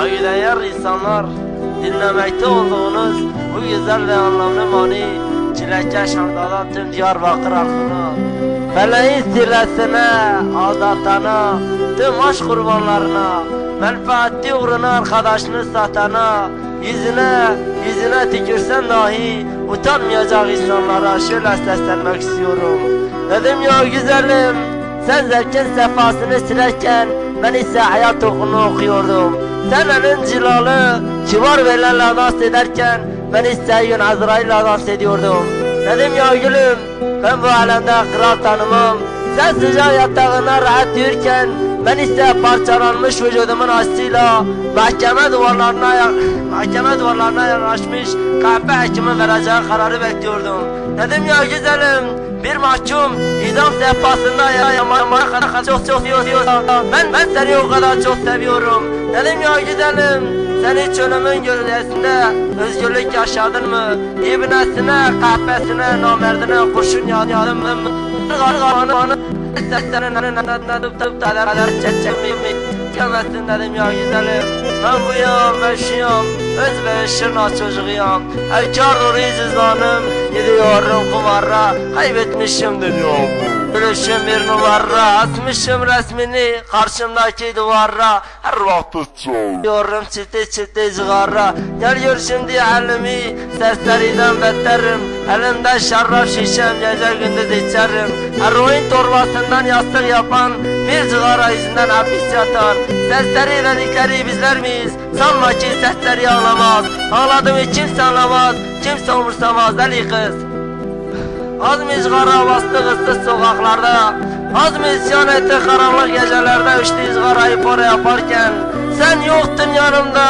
Saygıdeğer insanlar, dinlemekte olduğunuz bu güzel ve anlamlı mani Çilekeş Hamdal'a tüm Diyarbakır halkına Feleğin sillesine, aldatana, tüm aşk kurbanlarına Menfaatli uğruna arkadaşını satana Yüzüne, yüzüne tükürsen dahi utanmayacak insanlara şöyle seslenmek istiyorum. Dedim ya güzelim, sen zevkin sefasını silerken ben ise hayat okunu okuyordum. Sen elin cilalı, kibar belerle dans ederken ben ise gün Azrail'le dans ediyordum. Dedim ya gülüm, ben bu alemde kral tanımam. Sen sıcak yatağına rahat uyurken ben ise parçalanmış vücudumun aslıyla mahkeme duvarlarına mahkeme duvarlarına yanaşmış kahpe hekimin vereceği kararı bekliyordum. Dedim ya güzelim, bir mahkum idam sehpasında ya yamaya kadar çok çok seviyor. Ben ben seni o kadar çok seviyorum. Dedim ya gidelim. Sen hiç ölümün gölgesinde özgürlük yaşadın mı? İbnesine, kahpesine, namerdine kurşun yağdın mı? Garganı Kemetin dedim ya güzelim Ben bu yağım ve şiyam Öz ve şırna çocuğuyam Ekar doğru izizlanım Gidiyorum kumara Kaybetmişim dünyamı Gülüşüm bir numara Asmışım resmini Karşımdaki duvara. Her vakit Diyorum çiti çiti cigara Gel gör şimdi elimi Serseriden beterim. Elimde şarap şişem Gece gündüz içerim. Eroin torbasından yastık yapan Bir cigara yüzünden hapis yatar Serseri dedikleri bizler miyiz? Sanma ki sesleri ağlamaz Ağladığımı kimse anlamaz Kimse umursamaz deli kız. Az mı izgara bastı ıssız sokaklarda? Az mı isyan etti karanlık gecelerde Üçlü izgarayı para yaparken? Sen yoktun yanımda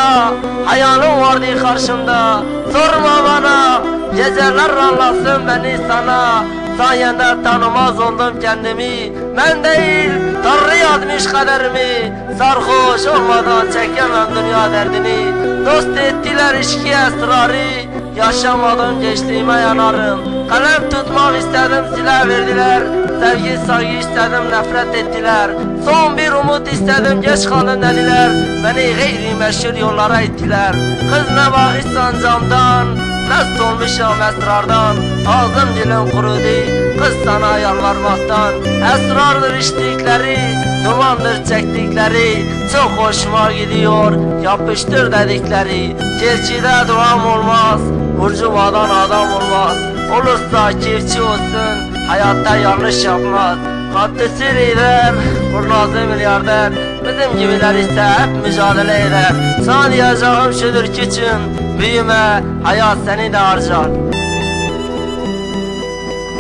Hayalim vardı karşımda. Sorma bana Geceler anlatsın beni sana. Sayende tanımaz oldum kendimi. Ben değil Tanrı yazmış kaderimi. Sarhoş olmadan çekemem dünya derdini. Dost ettiler içki esrarı Yaşamadım geçtiğime yanarım. Kalem tutmak istedim silah verdiler. Sevgi saygı istedim nefret ettiler. Son bir umut istedim geç kaldın dediler. Beni gayri meşhur yollara ittiler. Kız ne bakışsan camdan Mest olmuşum esrardan Ağzım dilim kurudu Kız sana yalvarmaktan. Esrardır içtikleri Dumandır çektikleri Çok hoşuma gidiyor. Yapıştır dedikleri Gerçide duam olmaz Burcuvadan adam olmaz. Olursa çiftçi olsun Hayatta yanlış yapmaz. Kattisi lider Kurnazı milyarder. Bizim gibiler ise hep mücadele eder. Sana diyeceğim şudur küçüm Büyüme hayat seni de harcar.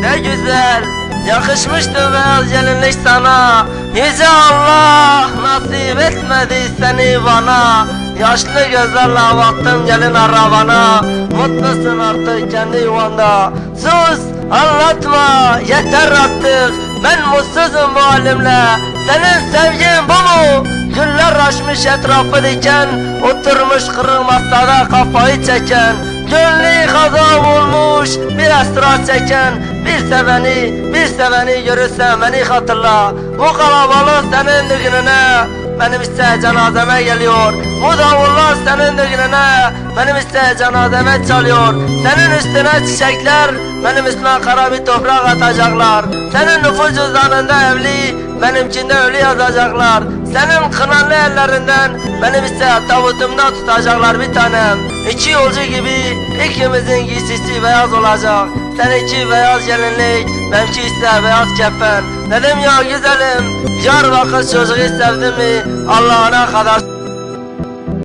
Ne güzel yakışmıştı beyaz gelinlik sana. Yüce Allah nasip etmedi seni bana. Yaşlı gözlerle baktım gelin arabana. Mutlusun artık kendi yuvanda. Sus anlatma yeter artık. Ben mutsuzum bu halimle. Senin sevgin bu mu? Güller açmış etrafı diken Oturmuş kırık masada kafayı çeken. Gönlü kazan olmuş bir esrar çeken Bir seveni, bir seveni görürsen beni hatırla. Bu kalabalık senin düğününe Benim ise cenazeme geliyor. Bu davullar senin düğününe Benim ise cenazeme çalıyor. Senin üstüne çiçekler Benim üstüne kara bir toprak atacaklar Senin nüfus cüzdanında evli Benimkinde ölü yazacaklar. Senin kınalı ellerinden Benim ise tabutumda tutacaklar bir tanem. İki yolcu gibi ikimizin giysisi beyaz olacak. Seninki beyaz gelinlik Benimki ise beyaz kefen. Dedim ya güzelim Diyarbakır çocuğu sevdi mi Allah'ına kadar